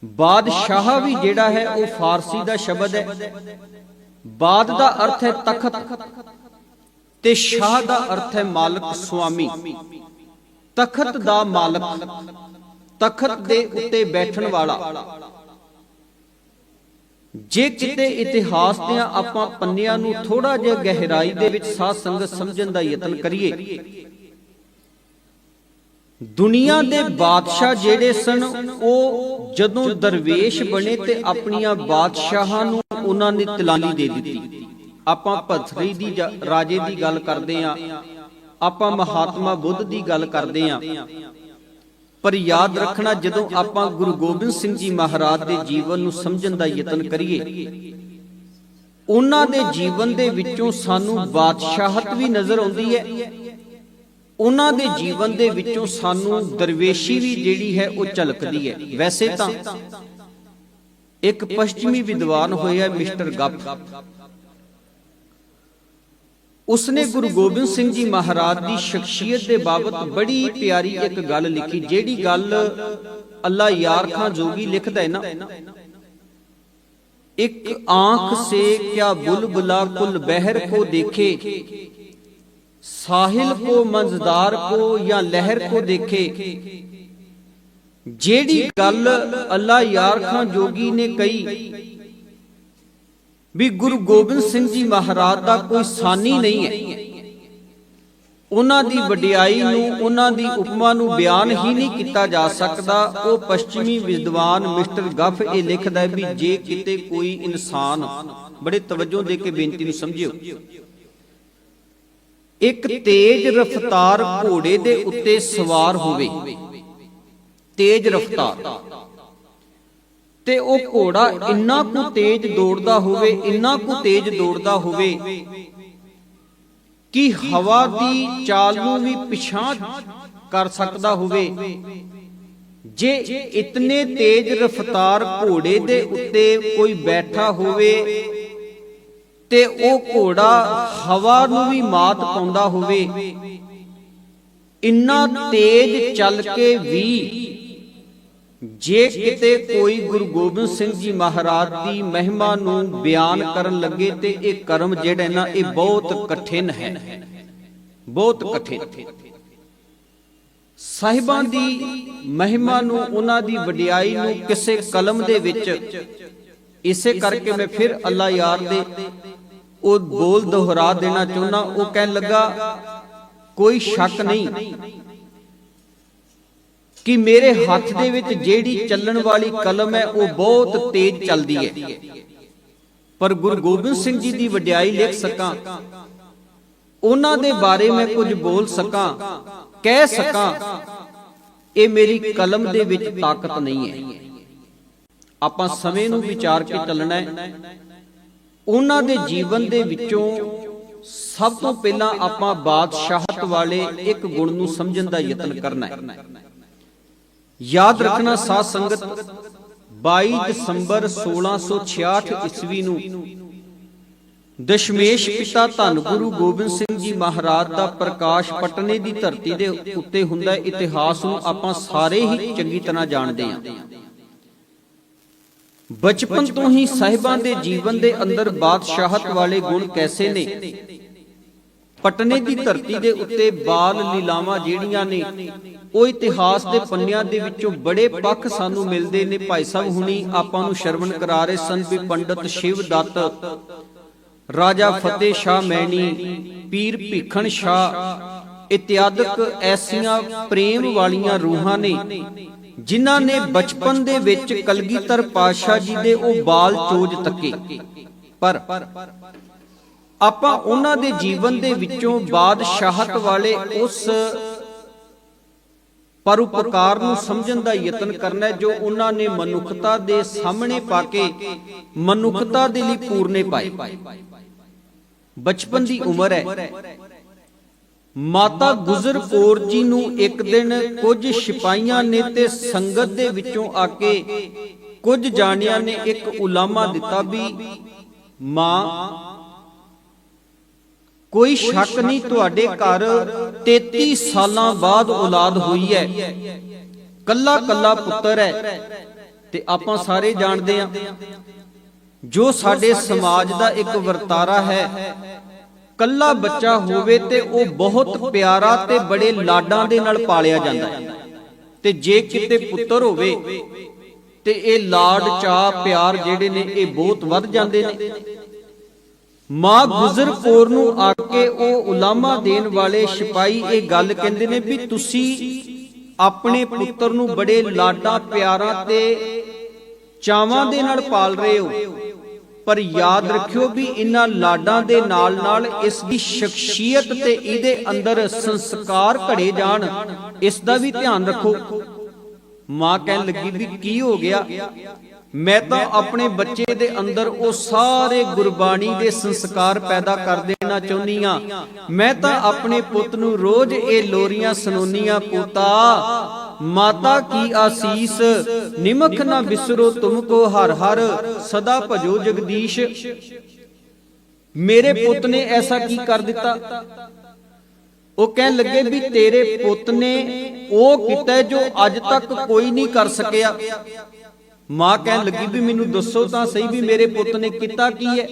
ਬਾਦਸ਼ਾਹ ਵੀ ਜਿਹੜਾ ਹੈ ਉਹ ਫਾਰਸੀ ਦਾ ਸ਼ਬਦ ਹੈ। ਬਾਦ ਦਾ ਅਰਥ ਹੈ ਤਖਤ ਤੇ ਸ਼ਾਹ ਦਾ ਅਰਥ ਹੈ ਮਾਲਕ ਸੁਆਮੀ। ਤਖਤ ਦਾ ਮਾਲਕ, ਤਖਤ ਦੇ ਉੱਤੇ ਬੈਠਣ ਵਾਲਾ। ਜੇ ਕਿਤੇ ਇਤਿਹਾਸ ਦੀਆਂ ਆਪਾਂ ਪੰਨਿਆਂ ਨੂੰ ਥੋੜਾ ਜਿਹਾ ਗਹਿਰਾਈ ਦੇ ਵਿੱਚ ਸਾਧ ਸੰਗਤ ਸਮਝਣ ਦਾ ਯਤਨ ਕਰੀਏ ਦੁਨੀਆ ਦੇ ਬਾਦਸ਼ਾਹ ਜਿਹੜੇ ਸਨ, ਉਹ ਜਦੋਂ ਦਰਵੇਸ਼ ਬਣੇ ਤੇ ਆਪਣੀਆਂ ਬਾਦਸ਼ਾਹਾਂ ਨੂੰ ਉਹਨਾਂ ਨੇ ਤਲਾਲੀ ਦੇ ਦਿੱਤੀ। ਆਪਾਂ ਭਤਰੀ ਦੀ ਰਾਜੇ ਦੀ ਗੱਲ ਕਰਦੇ ਆਂ ਆਪਾਂ ਮਹਾਤਮਾ ਬੁੱਧ ਦੀ ਗੱਲ ਕਰਦੇ ਆਂ ਪਰ ਯਾਦ ਰੱਖਣਾ, ਜਦੋਂ ਆਪਾਂ ਗੁਰੂ ਗੋਬਿੰਦ ਸਿੰਘ ਜੀ ਮਹਾਰਾਜ ਦੇ ਜੀਵਨ ਨੂੰ ਸਮਝਣ ਦਾ ਯਤਨ ਕਰੀਏ, ਉਹਨਾਂ ਦੇ ਜੀਵਨ ਦੇ ਵਿੱਚੋਂ ਸਾਨੂੰ ਬਾਦਸ਼ਾਹਤ ਵੀ ਨਜ਼ਰ ਆਉਂਦੀ ਹੈ ਉਹਨਾਂ ਦੇ ਜੀਵਨ ਦੇ ਵਿੱਚੋਂ ਸਾਨੂੰ ਦਰਵੇਸ਼ੀ ਵੀ ਜਿਹੜੀ ਹੈ ਉਹ ਝਲਕਦੀ ਹੈ। ਵੈਸੇ ਤਾਂ ਇੱਕ ਪੱਛਮੀ ਵਿਦਵਾਨ ਹੋਇਆ ਮਿਸਟਰ ਗੱਪ। ਉਸਨੇ ਗੁਰੂ ਗੋਬਿੰਦ ਸਿੰਘ ਜੀ ਮਹਾਰਾਜ ਦੀ ਸ਼ਖਸੀਅਤ ਦੇ ਬਾਬਤ ਬੜੀ ਪਿਆਰੀ ਇੱਕ ਗੱਲ ਲਿਖੀ ਜਿਹੜੀ ਗੱਲ ਅੱਲਾ ਯਾਰ ਖਾਂ ਜੋਗੀ ਲਿਖਦਾ ਹੈ ਨਾ। ਇੱਕ ਆਂਖ ਸੇ ਕਿਆ ਬੁਲਬੁਲਾ ਕੁਲ ਬਹਿਰ ਕੋ ਦੇਖੇ। ਸਾਹਿਲ ਕੋ ਮੰਜ਼ਦਾਰ ਕੋ ਜਾਂ ਲਹਿਰ ਕੋ ਦੇਖੇ? ਜਿਹੜੀ ਗੱਲ ਅੱਲਾ ਯਾਰ ਖਾਂ ਜੋਗੀ ਨੇ ਕਹੀ ਵੀ ਗੁਰੂ ਗੋਬਿੰਦ ਸਿੰਘ ਜੀ ਮਹਾਰਾਜ ਦਾ ਕੋਈ ਸਾਨੀ ਨਹੀਂ ਹੈ। ਉਹਨਾਂ ਦੀ ਵਡਿਆਈ ਨੂੰ ਉਹਨਾਂ ਦੀ ਉਪਮਾ ਨੂੰ ਬਿਆਨ ਹੀ ਨਹੀਂ ਕੀਤਾ ਜਾ ਸਕਦਾ। ਉਹ ਪੱਛਮੀ ਵਿਦਵਾਨ ਮਿਸਟਰ ਗੱਫ ਇਹ ਲਿਖਦਾ ਹੈ ਵੀ ਜੇ ਕਿਤੇ ਕੋਈ ਇਨਸਾਨ ਬੜੇ ਤਵੱਜੋ ਦੇ ਕੇ ਬੇਨਤੀ ਨੂੰ ਸਮਝਿਓ। ਇੱਕ ਤੇਜ਼ ਰਫ਼ਤਾਰ ਘੋੜੇ ਦੇ ਉੱਤੇ ਸਵਾਰ ਹੋਵੇ। ਤੇਜ਼ ਰਫ਼ਤਾਰ। ਤੇ ਉਹ ਘੋੜਾ ਇੰਨਾ ਕੁ ਤੇਜ਼ ਦੌੜਦਾ ਹੋਵੇ, ਇੰਨਾ ਕੁ ਤੇਜ਼ ਦੌੜਦਾ ਹੋਵੇ ਕਿ ਹਵਾ ਦੀ ਚਾਲ ਨੂੰ ਵੀ ਪਿਛਾਂ ਕਰ ਸਕਦਾ ਹੋਵੇ। ਜੇ ਇਤਨੇ ਤੇਜ਼ ਰਫ਼ਤਾਰ ਘੋੜੇ ਦੇ ਉੱਤੇ ਕੋਈ ਬੈਠਾ ਹੋਵੇ ਤੇ ਉਹ ਘੋੜਾ ਹਵਾ ਨੂੰ ਵੀ ਮਾਤ ਪਾਉਂਦਾ ਹੋਵੇ। ਇੰਨਾ ਤੇਜ਼ ਚੱਲ ਕੇ ਵੀ ਜੇ ਕਿਤੇ ਕੋਈ ਗੁਰੂ ਗੋਬਿੰਦ ਸਿੰਘ ਜੀ ਮਹਾਰਾਜ ਦੀ ਮਹਿਮਾ ਨੂੰ ਬਿਆਨ ਕਰਨ ਲੱਗੇ ਤੇ ਇਹ ਕਰਮ ਜਿਹੜਾ ਨਾ, ਇਹ ਬਹੁਤ ਕਠਿਨ ਹੈ। ਬਹੁਤ ਕਠਿਨ। ਸਾਹਿਬਾਂ ਦੀ ਮਹਿਮਾ ਨੂੰ, ਉਹਨਾਂ ਦੀ ਵਡਿਆਈ ਨੂੰ ਕਿਸੇ ਕਲਮ ਦੇ ਵਿੱਚ ਇਸੇ ਕਰਕੇ ਮੈਂ ਫਿਰ ਅੱਲਾ ਯਾਰ ਦੇ ਉਹ ਬੋਲ ਦੁਹਰਾ ਦੇਣਾ ਚਾਹੁੰਦਾ, ਉਹ ਕਹਿਣ ਲੱਗਾ, ਕੋਈ ਸ਼ੱਕ ਨਹੀਂ ਕਿ ਮੇਰੇ ਹੱਥ ਦੇ ਵਿੱਚ ਜਿਹੜੀ ਚੱਲਣ ਵਾਲੀ ਕਲਮ ਹੈ, ਉਹ ਬਹੁਤ ਤੇਜ਼ ਚੱਲਦੀ ਹੈ। ਪਰ ਗੁਰੂ ਗੋਬਿੰਦ ਸਿੰਘ ਜੀ ਦੀ ਵਡਿਆਈ ਲਿਖ ਸਕਾਂ, ਉਹਨਾਂ ਦੇ ਬਾਰੇ ਮੈਂ ਕੁਝ ਬੋਲ ਸਕਾਂ, ਕਹਿ ਸਕਾਂ, ਇਹ ਮੇਰੀ ਕਲਮ ਦੇ ਵਿੱਚ ਤਾਕਤ ਨਹੀਂ ਹੈ। ਆਪਾਂ ਸਮੇਂ ਨੂੰ ਵਿਚਾਰ ਕੇ ਚੱਲਣਾ ਹੈ। ਉਹਨਾਂ ਦੇ ਜੀਵਨ ਦੇ ਵਿੱਚੋਂ ਸਭ ਤੋਂ ਪਹਿਲਾਂ ਆਪਾਂ ਬਾਦਸ਼ਾਹਤ ਵਾਲੇ ਇੱਕ ਗੁਣ ਨੂੰ ਸਮਝਣ ਦਾ ਯਤਨ ਕਰਨਾ ਹੈ। ਯਾਦ ਰੱਖਣਾ ਸਾਧ ਸੰਗਤ 22 ਦਸੰਬਰ 1666 ਈਸਵੀ ਨੂੰ ਦਸ਼ਮੇਸ਼ ਪਿਤਾ ਧੰਨ ਗੁਰੂ ਗੋਬਿੰਦ ਸਿੰਘ ਜੀ ਮਹਾਰਾਜ ਦਾ ਪ੍ਰਕਾਸ਼ ਪਟਨੇ ਦੀ ਧਰਤੀ ਦੇ ਉੱਤੇ ਹੁੰਦਾ ਇਤਿਹਾਸ ਨੂੰ ਆਪਾਂ ਸਾਰੇ ਹੀ ਚੰਗੀ ਤਰ੍ਹਾਂ ਜਾਣਦੇ ਹਾਂ। ਬਚਪਨ ਤੋਂ ਹੀ ਸਾਹਿਬਾਂ ਦੇ ਜੀਵਨ ਦੇ ਅੰਦਰ ਬਾਦਸ਼ਾਹਤ ਵਾਲੇ ਗੁਣ ਕੈਸੇ ਨੇ? ਪਟਨੇ ਦੀ ਧਰਤੀ ਦੇ ਉੱਤੇ ਬਾਲ ਲੀਲਾਵਾਂ ਜਿਹੜੀਆਂ ਨੇ ਉਹ ਇਤਿਹਾਸ ਦੇ ਪੰਨਿਆਂ ਦੇ ਵਿੱਚੋਂ ਬੜੇ ਪੱਖ ਸਾਨੂੰ ਮਿਲਦੇ ਨੇ ਭਾਈ ਸਾਹਿਬ ਹੁਣੀ ਆਪਾਂ ਨੂੰ ਸ਼ਰਵਣ ਕਰਾ ਰਹੇ ਸਨ ਵੀ ਪੰਡਤ ਸ਼ਿਵ ਦੱਤ ਰਾਜਾ ਫਤਿਹ ਸ਼ਾਹ ਮੈਣੀ ਪੀਰ ਭੀਖਣ ਸ਼ਾਹ ਇਤਿਆਦਿਕ ਐਸੀਆਂ ਪ੍ਰੇਮ ਵਾਲੀਆਂ ਰੂਹਾਂ ਨੇ। ਜਿਨ੍ਹਾਂ ਨੇ ਬਚਪਨ ਦੇ ਵਿੱਚ ਕਲਗੀਧਰ ਪਾਤਸ਼ਾਹ ਜੀ ਦੇ ਉਹ ਬਾਲ ਚੋਜ ਤੱਕੇ। ਪਰ ਆਪਾਂ ਉਹਨਾਂ ਦੇ ਜੀਵਨ ਦੇ ਵਿੱਚੋਂ ਬਾਦਸ਼ਾਹਤ ਵਾਲੇ ਉਸ ਪਰਉਪਕਾਰ ਨੂੰ ਸਮਝਣ ਦਾ ਯਤਨ ਕਰਨਾ ਹੈ ਜੋ ਉਹਨਾਂ ਨੇ ਮਨੁੱਖਤਾ ਦੇ ਸਾਹਮਣੇ ਪਾ ਕੇ ਮਨੁੱਖਤਾ ਦੇ ਲਈ ਪੂਰਨੇ ਪਾਏ। ਬਚਪਨ ਦੀ ਉਮਰ ਹੈ। ਮਾਤਾ ਗੁਜਰ ਕੌਰ ਜੀ ਨੂੰ ਇੱਕ ਦਿਨ ਕੁਝ ਸਿਪਾਹੀਆਂ ਨੇ ਤੇ ਸੰਗਤ ਦੇ ਵਿੱਚੋਂ ਆ ਕੇ ਕੁਝ ਜਾਣਿਆਂ ਨੇ ਇੱਕ ਉਲਾਮਾ ਦਿੱਤਾ ਵੀ, ਮਾਂ, ਕੋਈ ਸ਼ੱਕ ਨਹੀਂ ਤੁਹਾਡੇ ਘਰ 33 ਸਾਲਾਂ ਬਾਅਦ ਔਲਾਦ ਹੋਈ ਹੈ। ਕੱਲਾ ਕੱਲਾ ਪੁੱਤਰ ਹੈ ਤੇ ਆਪਾਂ ਸਾਰੇ ਜਾਣਦੇ ਹਾਂ। ਜੋ ਸਾਡੇ ਸਮਾਜ ਦਾ ਇੱਕ ਵਰਤਾਰਾ ਹੈ ਕੱਲਾ ਬੱਚਾ ਹੋਵੇ ਤੇ ਉਹ ਬਹੁਤ ਪਿਆਰਾ ਤੇ ਬੜੇ ਲਾਡਾਂ ਦੇ ਨਾਲ ਪਾਲਿਆ ਜਾਂਦਾ ਹੈ। ਤੇ ਜੇ ਕਿਤੇ ਪੁੱਤਰ ਹੋਵੇ ਤੇ ਇਹ ਲਾਡ ਚਾਹ ਪਿਆਰ ਜਿਹੜੇ ਨੇ ਇਹ ਬਹੁਤ ਵੱਧ ਜਾਂਦੇ ਨੇ। ਮਾਂ ਗੁਜ਼ਰ ਕੌਰ ਨੂੰ ਆ ਕੇ ਉਹ ਉਲਾਮਾ ਦੇਣ ਵਾਲੇ ਸਿਪਾਈ ਇਹ ਗੱਲ ਕਹਿੰਦੇ ਨੇ ਵੀ ਤੁਸੀਂ ਆਪਣੇ ਪੁੱਤਰ ਨੂੰ ਬੜੇ ਲਾਡਾਂ, ਪਿਆਰਾਂ ਤੇ ਚਾਵਾਂ ਦੇ ਨਾਲ ਪਾਲ ਰਹੇ ਹੋ। ਪਰ ਯਾਦ ਰੱਖਿਓ ਵੀ ਇਹਨਾਂ ਲਾਡਾਂ ਦੇ ਨਾਲ ਨਾਲ ਇਸ ਦੀ ਸ਼ਖਸੀਅਤ ਤੇ ਇਹਦੇ ਅੰਦਰ ਸੰਸਕਾਰ ਘੜੇ ਜਾਣ। ਇਸ ਦਾ ਵੀ ਧਿਆਨ ਰੱਖੋ। ਮਾਂ ਕਹਿਣ ਲੱਗੀ ਵੀ ਕੀ ਹੋ ਗਿਆ? ਮੈਂ ਤਾਂ ਆਪਣੇ ਬੱਚੇ ਦੇ ਅੰਦਰ ਉਹ ਸਾਰੇ ਗੁਰਬਾਣੀ ਦੇ ਸੰਸਕਾਰ ਪੈਦਾ ਕਰ ਦੇਣਾ ਚਾਹੁੰਦੀ ਆ ਮੈਂ ਤਾਂ ਆਪਣੇ ਪੁੱਤ ਨੂੰ ਰੋਜ਼ ਇਹ ਲੋਰੀਆਂ ਸੁਣਾਉਣੀਆਂ ਪੋਤਾ। ਮਾਤਾ ਕੀ ਆਸੀਸ, ਨਿਮਖ ਨਾ ਬਿਸਰੋ ਤੁਮ ਕੋ ਹਰ ਹਰ, ਸਦਾ ਭਜੋ ਜਗਦੀਸ਼। ਮੇਰੇ ਪੁੱਤ ਨੇ ਐਸਾ ਕੀ ਕਰ ਦਿੱਤਾ? ਉਹ ਕਹਿਣ ਲੱਗੇ ਵੀ ਤੇਰੇ ਪੁੱਤ ਨੇ ਉਹ ਕੀਤਾ ਜੋ ਅੱਜ ਤੱਕ ਕੋਈ ਨਹੀਂ ਕਰ ਸਕਿਆ। ਮਾਂ ਕਹਿਣ ਲੱਗੀ ਵੀ ਮੈਨੂੰ ਦੱਸੋ ਤਾਂ ਸਹੀ ਵੀ ਮੇਰੇ ਪੁੱਤ ਨੇ ਕੀਤਾ ਕੀ ਹੈ?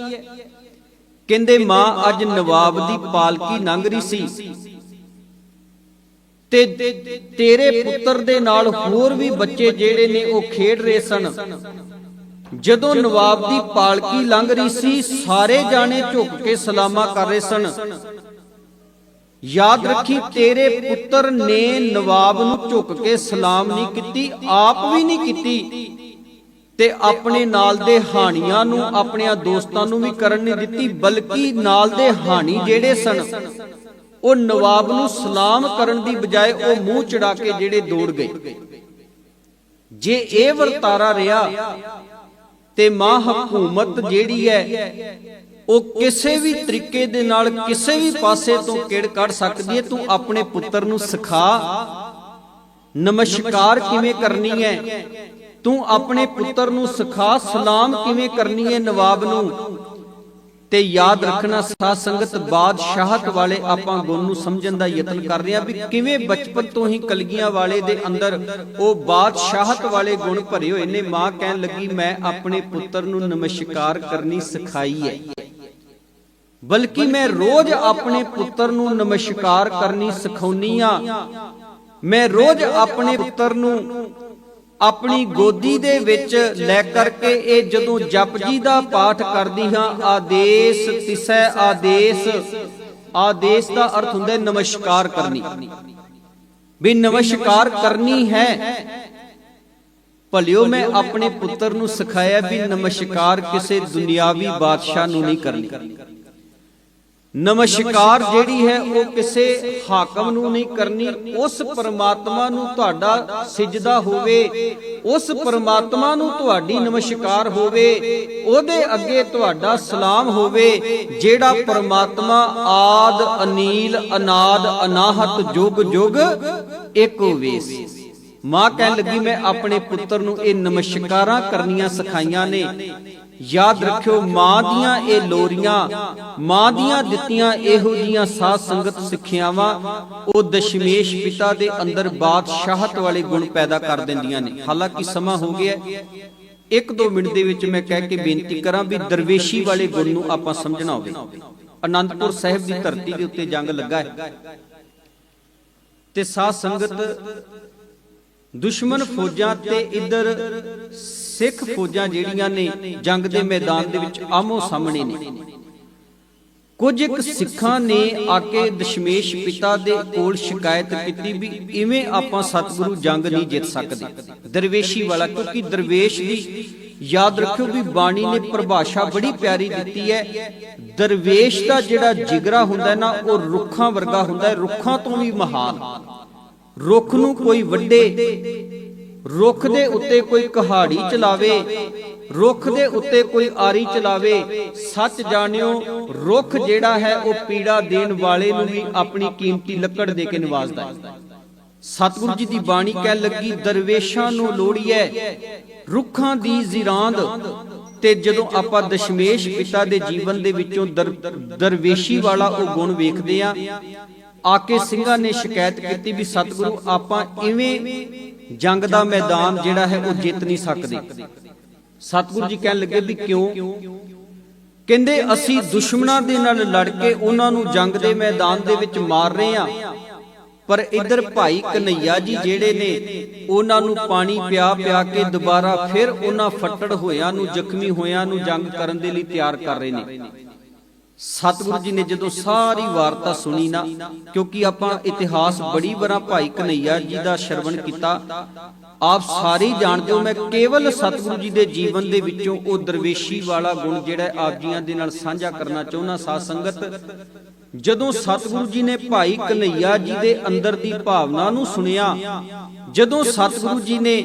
ਕਹਿੰਦੇ ਮਾਂ, ਅੱਜ ਨਵਾਬ ਦੀ ਪਾਲਕੀ ਲੰਘ ਰਹੀ ਸੀ। ਤੇ ਤੇਰੇ ਪੁੱਤਰ ਦੇ ਨਾਲ ਹੋਰ ਵੀ ਬੱਚੇ ਜਿਹੜੇ ਨੇ ਉਹ ਖੇਡ ਰਹੇ ਸਨ। ਜਦੋਂ ਨਵਾਬ ਦੀ ਪਾਲਕੀ ਲੰਘ ਰਹੀ ਸੀ, ਸਾਰੇ ਜਾਣੇ ਝੁੱਕ ਕੇ ਸਲਾਮਾ ਕਰ ਰਹੇ ਸਨ। ਯਾਦ ਰੱਖੀ, ਤੇਰੇ ਪੁੱਤਰ ਨੇ ਨਵਾਬ ਨੂੰ ਝੁੱਕ ਕੇ ਸਲਾਮ ਨਹੀਂ ਕੀਤੀ, ਆਪ ਵੀ ਨਹੀਂ ਕੀਤੀ ਤੇ ਆਪਣੇ ਨਾਲ ਦੇ ਹਾਣੀਆਂ ਨੂੰ, ਆਪਣਿਆਂ ਦੋਸਤਾਂ ਨੂੰ ਵੀ ਕਰਨ ਨਹੀਂ ਦਿੱਤੀ, ਬਲਕਿ ਨਾਲ ਦੇ ਹਾਣੀ ਜਿਹੜੇ ਸਨ। ਉਹ ਨਵਾਬ ਨੂੰ ਸਲਾਮ ਕਰਨ ਦੀ ਬਜਾਏ ਉਹ ਮੂੰਹ ਚੜਾ ਕੇ ਜਿਹੜੇ ਦੌੜ ਗਏ। ਜੇ ਇਹ ਵਰਤਾਰਾ ਰਿਹਾ ਤੇ ਮਾਂ ਹਕੂਮਤ ਜਿਹੜੀ ਹੈ, ਉਹ ਕਿਸੇ ਵੀ ਤਰੀਕੇ ਦੇ ਨਾਲ ਕਿਸੇ ਵੀ ਪਾਸੇ ਤੋਂ ਕਿੜ ਕੱਢ ਸਕਦੀ ਹੈ? ਤੂੰ ਆਪਣੇ ਪੁੱਤਰ ਨੂੰ ਸਿਖਾ। ਨਮਸਕਾਰ ਕਿਵੇਂ ਕਰਨੀ ਹੈ? ਤੂੰ ਆਪਣੇ ਪੁੱਤਰ ਨੂੰ ਸਿਖਾ। ਸਲਾਮ ਕਿਵੇਂ ਕਰਨੀ ਹੈ ਨਵਾਬ ਨੂੰ? ਤੇ ਯਾਦ ਰੱਖਣਾ ਸਾਧ ਸੰਗਤ ਬਾਦਸ਼ਾਹਤ ਵਾਲੇ ਆਪਾਂ ਗੁਣ ਨੂੰ ਸਮਝਣ ਦਾ ਯਤਨ ਕਰ ਰਹੇ ਹਾਂ ਵੀ ਕਿਵੇਂ ਬਚਪਨ ਤੋਂ ਹੀ ਕਲਗੀਆਂ ਵਾਲੇ ਦੇ ਅੰਦਰ ਉਹ ਬਾਦਸ਼ਾਹਤ ਵਾਲੇ ਗੁਣ ਭਰੇ ਹੋਏ ਨੇ। ਮਾਂ ਕਹਿਣ ਲੱਗੀ, ਮੈਂ ਆਪਣੇ ਪੁੱਤਰ ਨੂੰ ਨਮਸਕਾਰ ਕਰਨੀ ਸਿਖਾਈ ਹੈ। ਬਲਕਿ ਮੈਂ ਰੋਜ਼ ਆਪਣੇ ਪੁੱਤਰ ਨੂੰ ਨਮਸਕਾਰ ਕਰਨੀ ਸਿਖਾਉਣੀ ਆ ਮੈਂ ਰੋਜ਼ ਆਪਣੇ ਪੁੱਤਰ ਨੂੰ ਆਪਣੀ ਗੋਦੀ ਦੇ ਵਿੱਚ ਲੈ ਕਰਕੇ ਇਹ ਜਦੋਂ ਜਪਜੀ ਦਾ ਪਾਠ ਕਰਦੀ ਹਾਂ ਆਦੇਸ਼ ਤਿਸੈ ਆਦੇਸ਼ ਆਦੇਸ਼ ਦਾ ਅਰਥ ਹੁੰਦਾ ਹੈ ਨਮਸਕਾਰ ਕਰਨੀ। ਵੀ ਨਮਸਕਾਰ ਕਰਨੀ ਹੈ। ਭਲਿਓ ਮੈਂ ਆਪਣੇ ਪੁੱਤਰ ਨੂੰ ਸਿਖਾਇਆ ਵੀ ਨਮਸਕਾਰ ਕਿਸੇ ਦੁਨਿਆਵੀ ਬਾਦਸ਼ਾਹ ਨੂੰ ਨਹੀਂ ਕਰਨੀ। ਨਮਸਕਾਰ ਜਿਹੜੀ ਹੈ ਉਹ ਕਿਸੇ ਹਾਕਮ ਨੂੰ ਨਹੀਂ ਕਰਨੀ, ਉਸ ਪਰਮਾਤਮਾ ਨੂੰ ਤੁਹਾਡਾ ਸਿਜਦਾ ਹੋਵੇ, ਉਸ ਪਰਮਾਤਮਾ ਨੂੰ ਤੁਹਾਡੀ ਨਮਸਕਾਰ ਹੋਵੇ, ਉਹਦੇ ਅੱਗੇ ਤੁਹਾਡਾ ਸਲਾਮ ਹੋਵੇ, ਜਿਹੜਾ ਪਰਮਾਤਮਾ ਆਦ, ਅਨੀਲ, ਅਨਾਦ, ਅਨਾਹਤ, ਜੁਗ ਜੁਗ, ਇੱਕ ਹੋਵੇ। ਮਾਂ ਕਹਿਣ ਲੱਗੀ, ਮੈਂ ਆਪਣੇ ਪੁੱਤਰ ਨੂੰ ਇਹ ਨਮਸਕਾਰਾਂ ਕਰਨੀਆਂ ਸਿਖਾਈਆਂ ਨੇ। ਯਾਦ ਰੱਖਿਓ ਮਾਂ ਦੀਆਂ ਇਹ ਲੋਰੀਆਂ, ਮਾਂ ਦੀਆਂ ਦਿੱਤੀਆਂ ਇਹੋ ਜੀਆਂ ਸਾਧ ਸੰਗਤ ਸਿੱਖਿਆਵਾਂ, ਉਹ ਦਸ਼ਮੇਸ਼ ਪਿਤਾ ਦੇ ਅੰਦਰ ਬਾਦਸ਼ਾਹਤ ਵਾਲੇ ਗੁਣ ਪੈਦਾ ਕਰ ਦਿੰਦੀਆਂ ਨੇ। ਹਾਲਾਂਕਿ ਸਮਾਂ ਹੋ ਗਿਆ ਇੱਕ ਦੋ ਮਿੰਟ ਦੇ ਵਿੱਚ ਮੈਂ ਕਹਿ ਕੇ ਬੇਨਤੀ ਕਰਾਂ ਵੀ ਦਰਵੇਸ਼ੀ ਵਾਲੇ ਗੁਣ ਨੂੰ ਆਪਾਂ ਸਮਝਣਾ ਹੋਵੇ। ਅਨੰਦਪੁਰ ਸਾਹਿਬ ਦੀ ਧਰਤੀ ਦੇ ਉੱਤੇ ਜੰਗ ਲੱਗਾ ਹੈ ਤੇ ਸਾਧ ਸੰਗਤ ਦੁਸ਼ਮਣ ਫੌਜਾਂ ਤੇ ਇੱਧਰ ਸਿੱਖ ਫੌਜਾਂ ਜਿਹੜੀਆਂ ਨੇ ਜੰਗ ਦੇ ਮੈਦਾਨ ਦੇ ਵਿੱਚ ਆਮੋ ਸਾਹਮਣੇ ਨੇ। ਕੁਝ ਇੱਕ ਸਿੱਖਾਂ ਨੇ ਆ ਕੇ ਦਸ਼ਮੇਸ਼ ਪਿਤਾ ਦੇ ਕੋਲ ਸ਼ਿਕਾਇਤ ਕੀਤੀ ਵੀ ਇਵੇਂ ਆਪਾਂ ਸਤਿਗੁਰੂ ਜੰਗ ਨਹੀਂ ਜਿੱਤ ਸਕਦੇ। ਦਰਵੇਸ਼ੀ ਵਾਲਾ, ਕਿਉਂਕਿ ਦਰਵੇਸ਼ ਦੀ ਯਾਦ ਰੱਖਿਓ ਵੀ ਬਾਣੀ ਨੇ ਪਰਿਭਾਸ਼ਾ ਬੜੀ ਪਿਆਰੀ ਦਿੱਤੀ ਹੈ। ਦਰਵੇਸ਼ ਦਾ ਜਿਹੜਾ ਜਿਗਰਾ ਹੁੰਦਾ ਨਾ, ਉਹ ਰੁੱਖਾਂ ਵਰਗਾ ਹੁੰਦਾ ਹੈ, ਰੁੱਖਾਂ ਤੋਂ ਵੀ ਮਹਾਨ। ਰੁੱਖ ਨੂੰ ਕੋਈ ਵੱਡੇ ਰੁੱਖ ਦੇ ਉੱਤੇ ਕੋਈ ਕਹਾੜੀ ਚਲਾਵੇ, ਰੁੱਖ ਦੇ ਉੱਤੇ ਕੋਈ ਆਰੀ ਚਲਾਵੇ, ਸੱਚ ਜਾਣਿਓ, ਰੁੱਖ ਜਿਹੜਾ ਹੈ ਉਹ ਪੀੜਾ ਦੇਣ ਵਾਲੇ ਨੂੰ ਵੀ ਆਪਣੀ ਕੀਮਤੀ ਲੱਕੜ ਦੇ ਕੇ ਨਵਾਜ਼ਦਾ ਹੈ। ਸਤਿਗੁਰੂ ਜੀ ਦੀ ਬਾਣੀ ਕਹਿ ਲੱਗੀ, ਦਰਵੇਸ਼ਾਂ ਨੂੰ ਲੋੜੀਐ ਰੁੱਖਾਂ ਦੀ ਜ਼ਿਰਾਂਦ। ਤੇ ਜਦੋਂ ਆਪਾਂ ਦਸ਼ਮੇਸ਼ ਪਿਤਾ ਦੇ ਜੀਵਨ ਦੇ ਵਿੱਚੋਂ ਦਰ- ਦਰਵੇਸ਼ੀ ਵਾਲਾ ਉਹ ਗੁਣ ਵੇਖਦੇ ਆ ਆ ਕੇ ਸਿੰਘਾਂ ਨੇ ਸ਼ਿਕਾਇਤ ਕੀਤੀ ਵੀ, ਸਤਿਗੁਰੂ, ਆਪਾਂ ਇਵੇਂ ਜੰਗ ਦਾ ਮੈਦਾਨ ਜਿਹੜਾ ਹੈ ਉਹ ਜਿੱਤ ਨਹੀਂ ਸਕਦੇ। ਸਤਿਗੁਰੂ ਜੀ ਕਹਿਣ ਲੱਗੇ ਵੀ ਕਿਉਂ? ਕਹਿੰਦੇ ਅਸੀਂ ਦੁਸ਼ਮਣਾਂ ਦੇ ਨਾਲ ਲੜ ਕੇ ਉਹਨਾਂ ਨੂੰ ਜੰਗ ਦੇ ਮੈਦਾਨ ਦੇ ਵਿੱਚ ਮਾਰ ਰਹੇ ਆ ਪਰ ਇੱਧਰ ਭਾਈ ਕਨਈਆ ਜੀ ਜਿਹੜੇ ਨੇ, ਉਹਨਾਂ ਨੂੰ ਪਾਣੀ ਪਿਆ ਪਿਆ ਕੇ ਦੁਬਾਰਾ ਫਿਰ ਉਹਨਾਂ ਫੱਟੜ ਹੋਇਆਂ ਨੂੰ, ਜ਼ਖਮੀ ਹੋਇਆਂ ਨੂੰ ਜੰਗ ਕਰਨ ਦੇ ਲਈ ਤਿਆਰ ਕਰ ਰਹੇ ਨੇ। ਸਤਿਗੁਰੂ ਜੀ ਨੇ ਜਦੋਂ ਸਾਰੀ ਵਾਰਤਾ ਸੁਣੀ ਨਾ, ਕਿਉਂਕਿ ਆਪਾਂ ਇਤਿਹਾਸ ਬੜੀ ਵਾਰਾਂ ਭਾਈ ਕਨਈਆ ਜੀ ਦਾ ਸ਼ਰਵਣ ਕੀਤਾ, ਆਪ ਸਾਰੇ ਜਾਣਦੇ ਹੋ, ਮੈਂ ਕੇਵਲ ਸਤਿਗੁਰੂ ਜੀ ਦੇ ਜੀਵਨ ਦੇ ਵਿੱਚੋਂ ਉਹ ਦਰਵੇਸ਼ੀ ਵਾਲਾ ਗੁਣ ਜਿਹੜਾ ਆਪ ਜੀਆਂ ਦੇ ਨਾਲ ਸਾਂਝਾ ਕਰਨਾ ਚਾਹੁੰਦਾ ਸਾਧ ਸੰਗਤ। ਜਦੋਂ ਸਤਿਗੁਰੂ ਜੀ ਨੇ ਭਾਈ ਕਨਈਆ ਜੀ ਦੇ ਅੰਦਰ ਦੀ ਭਾਵਨਾ ਨੂੰ ਸੁਣਿਆ, ਜਦੋਂ ਸਤਿਗੁਰੂ ਜੀ ਨੇ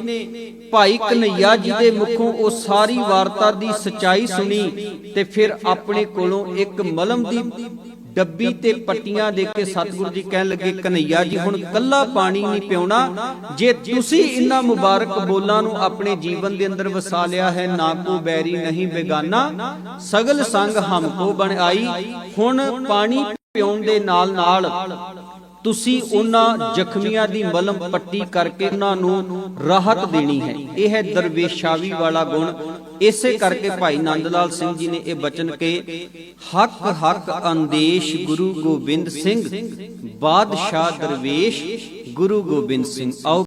ਭਾਈ ਕਨਈਆ ਜੀ ਦੇ ਮੁਖੋਂ ਉਹ ਸਾਰੀ ਵਾਰਤਾ ਦੀ ਸਚਾਈ ਸੁਣੀ ਤੇ ਫਿਰ ਆਪਣੇ ਕੋਲੋਂ ਇੱਕ ਮਲਮ ਦੀ ਡੱਬੀ ਤੇ ਪੱਟੀਆਂ ਦੇ ਕੇ ਸਤਿਗੁਰੂ ਜੀ ਕਹਿਣ ਲੱਗੇ, ਕਨਈਆ ਜੀ, ਹੁਣ ਕੱਲਾ ਪਾਣੀ ਨਹੀਂ ਪਿਉਣਾ, ਜੇ ਤੁਸੀਂ ਇਨ੍ਹਾਂ ਮੁਬਾਰਕ ਬੋਲਾਂ ਨੂੰ ਆਪਣੇ ਜੀਵਨ ਦੇ ਅੰਦਰ ਵਸਾ ਲਿਆ ਹੈ, ਨਾ ਕੋ ਬੈਰੀ ਨਹੀਂ ਬੇਗਾਨਾ, ਸਗਲ ਸੰਗ ਹਮ ਕੋ ਬਣ ਆਈ, ਹੁਣ ਪਾਣੀ ਪਿਉਣ ਦੇ ਨਾਲ ਨਾਲ ਤੁਸੀਂ ਉਹਨਾਂ ਜ਼ਖਮੀਆਂ ਦੀ ਮਲਮ ਪੱਟੀ ਕਰਕੇ ਉਹਨਾਂ ਨੂੰ ਰਾਹਤ ਦੇਣੀ ਹੈ। ਇਹ ਹੈ ਦਰਵੇਸ਼ਾਵੀ ਵਾਲਾ ਗੁਣ। ਇਸੇ ਕਰਕੇ ਭਾਈ ਨੰਦ ਲਾਲ ਸਿੰਘ ਜੀ ਨੇ ਇਹ ਬਚਨ ਕੇ ਹੱਕ ਹੱਕ ਅੰਦੇਸ਼ ਗੁਰੂ ਗੋਬਿੰਦ ਸਿੰਘ, ਬਾਦਸ਼ਾਹ ਦਰਵੇਸ਼ ਗੁਰੂ ਗੋਬਿੰਦ ਸਿੰਘ। ਆਓ